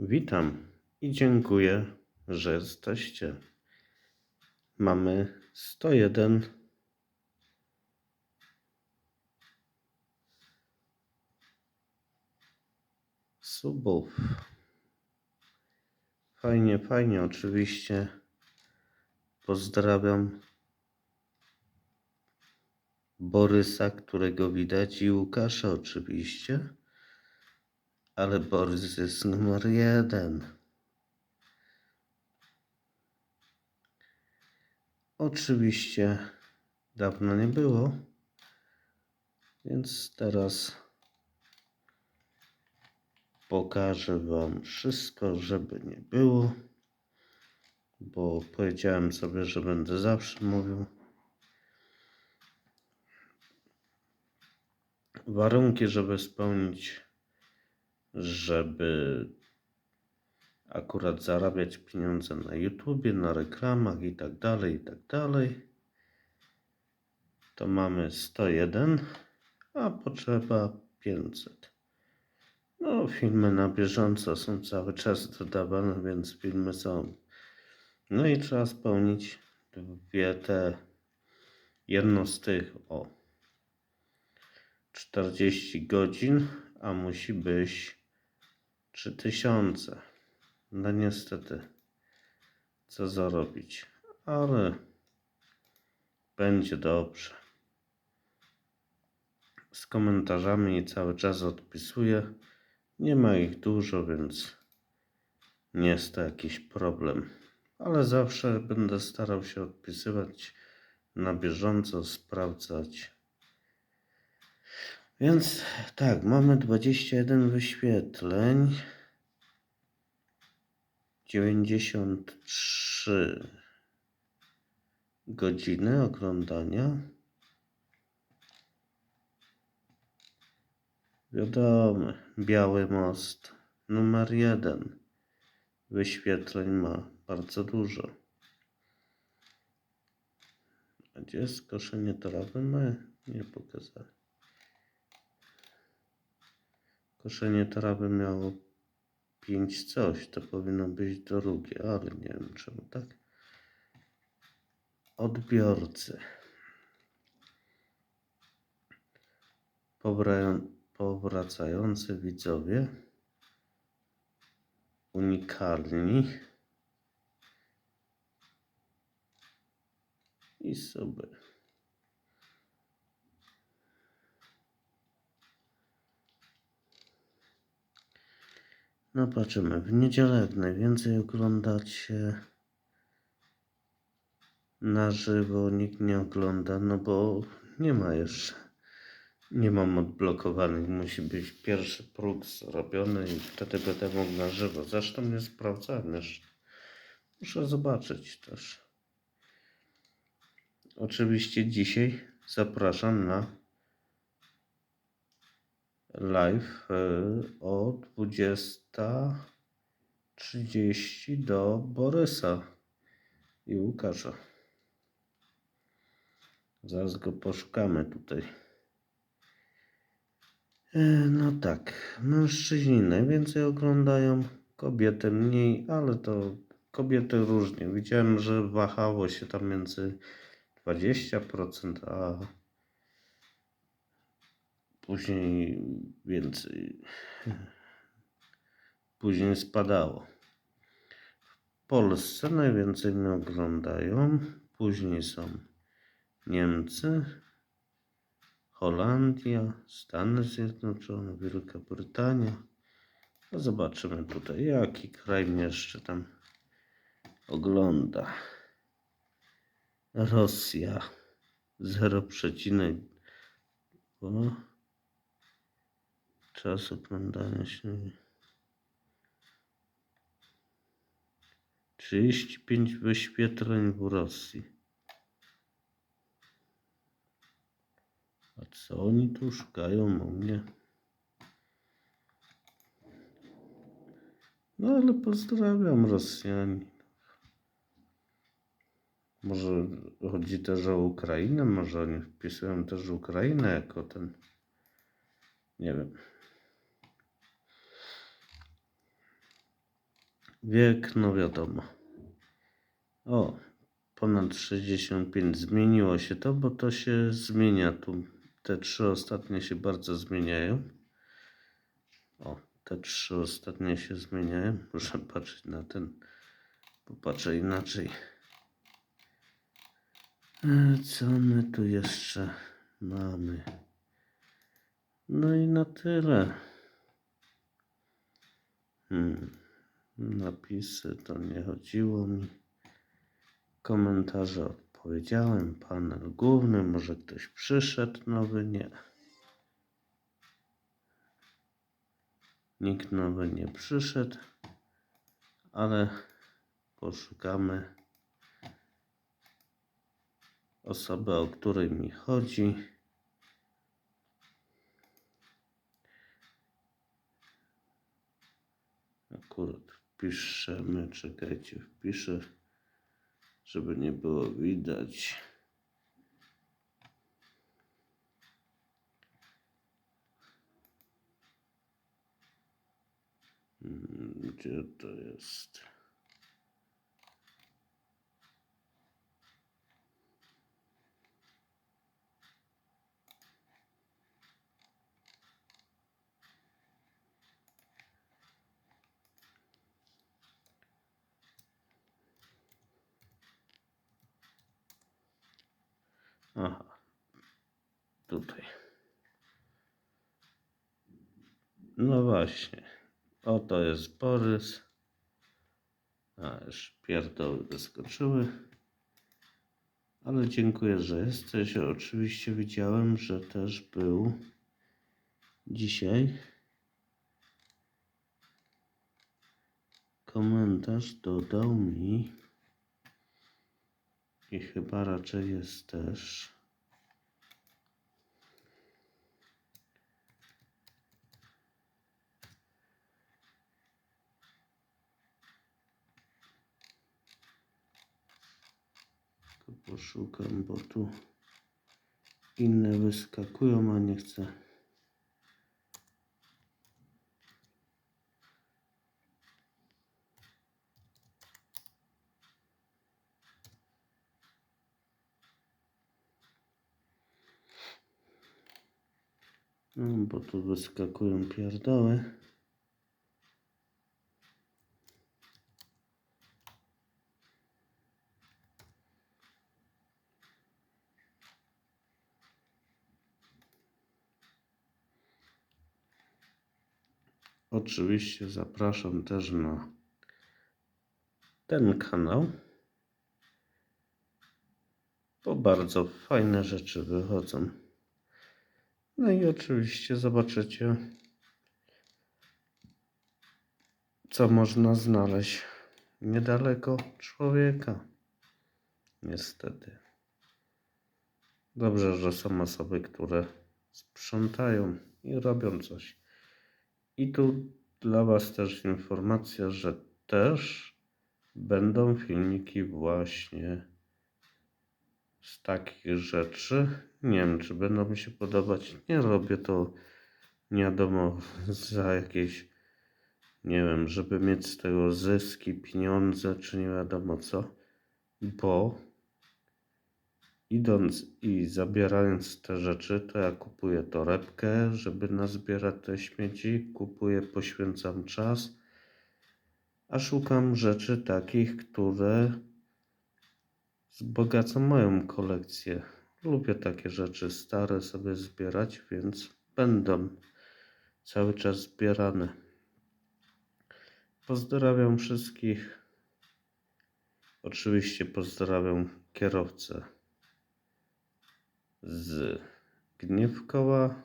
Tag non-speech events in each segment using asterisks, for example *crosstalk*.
Witam i dziękuję, że jesteście. Mamy 101 subów. Fajnie, fajnie, oczywiście. Pozdrawiam Borysa, którego widać, i Łukasza, oczywiście. Ale Borys jest numer jeden. Oczywiście dawno nie było, więc teraz pokażę Wam wszystko, żeby nie było, bo powiedziałem sobie, że będę zawsze mówił. Warunki, żeby spełnić, żeby akurat zarabiać pieniądze na YouTubie, na reklamach i tak dalej, i tak dalej, to mamy 101, a potrzeba 500. No, filmy na bieżąco są cały czas dodawane, więc filmy są. No i trzeba spełnić dwie te, jedno z tych, o, 40 godzin, a musi być 3000. No niestety, co zarobić, ale będzie dobrze. Z komentarzami cały czas odpisuję. Nie ma ich dużo, więc nie jest to jakiś problem. Ale zawsze będę starał się odpisywać na bieżąco, sprawdzać. Więc tak, mamy 21 wyświetleń. 93 godziny oglądania. Wiadomo, Biały Most numer jeden. Wyświetleń ma bardzo dużo. A gdzie jest koszenie trawy? No, nie pokazałem. Koszenie trawy miało 5 coś, to powinno być drugie, ale nie wiem czemu tak. Odbiorcy. Pobrają, powracający widzowie. Unikalni. I sobie. No patrzymy, w niedzielę jak najwięcej oglądacie na żywo, nikt nie ogląda, no bo nie ma jeszcze, nie mam odblokowanych, musi być pierwszy próg zrobiony i wtedy będę mógł na żywo. Zresztą nie sprawdzałem jeszcze, muszę zobaczyć też. Oczywiście dzisiaj zapraszam na live y, o 20.30 do Borysa i Łukasza. Zaraz go poszukamy tutaj. E, No tak, mężczyźni najwięcej oglądają, kobiety mniej, ale to kobiety różnie. Widziałem, że wahało się tam między 20%, a później więcej. Później spadało. W Polsce najwięcej mnie oglądają. Później są Niemcy, Holandia, Stany Zjednoczone, Wielka Brytania. No zobaczymy tutaj, jaki kraj mnie jeszcze tam ogląda. Rosja 0,2 czas oglądania się 35 wyświetleń w Rosji. A co oni tu szukają mnie? No ale pozdrawiam Rosjanie. Może chodzi też o Ukrainę, może oni wpisują też Ukrainę jako ten. Nie wiem. Wiek, no wiadomo. O, ponad 65 zmieniło się to, bo to się zmienia tu. Te trzy ostatnie się bardzo zmieniają. O, te trzy ostatnie się zmieniają. *laughs* Muszę patrzeć na ten. Popatrzę inaczej. E, Co my tu jeszcze mamy? No i na tyle. Hmm. Napisy to nie chodziło mi. Komentarze odpowiedziałem. Panel główny. Może ktoś przyszedł nowy? Nie. Nikt nowy nie przyszedł, ale poszukamy osoby, o której mi chodzi. Akurat wpiszemy, czekajcie, wpiszę, żeby nie było widać. Mm, Gdzie to jest? Aha, tutaj. No właśnie. Oto jest Borys. A, już pierdoły wyskoczyły. Ale dziękuję, że jesteś. Oczywiście widziałem, że też był dzisiaj komentarz dodał mi i chyba raczej jest też Tylko poszukam, bo tu inne wyskakują, a nie chcę. No, bo tu wyskakują pierdoły. Oczywiście zapraszam też na ten kanał, bo bardzo fajne rzeczy wychodzą. No i oczywiście zobaczycie, co można znaleźć niedaleko człowieka. Niestety. Dobrze, że są osoby, które sprzątają i robią coś. I tu dla Was też informacja, że też będą filmiki właśnie z takich rzeczy. Nie wiem, czy będą mi się podobać. Nie robię to nie wiadomo za jakieś, nie wiem, żeby mieć z tego zyski, pieniądze, czy nie wiadomo co, bo idąc i zabierając te rzeczy, to ja kupuję torebkę, żeby nazbierać te śmieci, kupuję, poświęcam czas, a szukam rzeczy takich, które wzbogacą moją kolekcję. Lubię takie rzeczy stare sobie zbierać, więc będą cały czas zbierane. Pozdrawiam wszystkich. Oczywiście pozdrawiam kierowcę z Gniewkowa,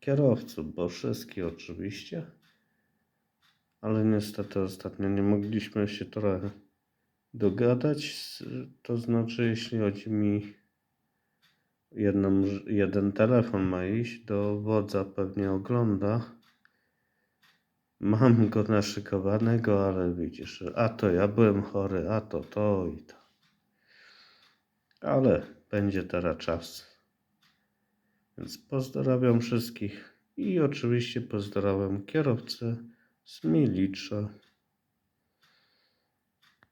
kierowców, bo wszystkich oczywiście. Ale niestety ostatnio nie mogliśmy się trochę dogadać. To znaczy, jeśli chodzi mi jedną, jeden telefon ma iść do wodza, pewnie ogląda. Mam go naszykowanego, ale widzisz, a to ja byłem chory, a to to i to. Ale będzie teraz czas. Więc pozdrawiam wszystkich i oczywiście pozdrawiam kierowcę z Milicza.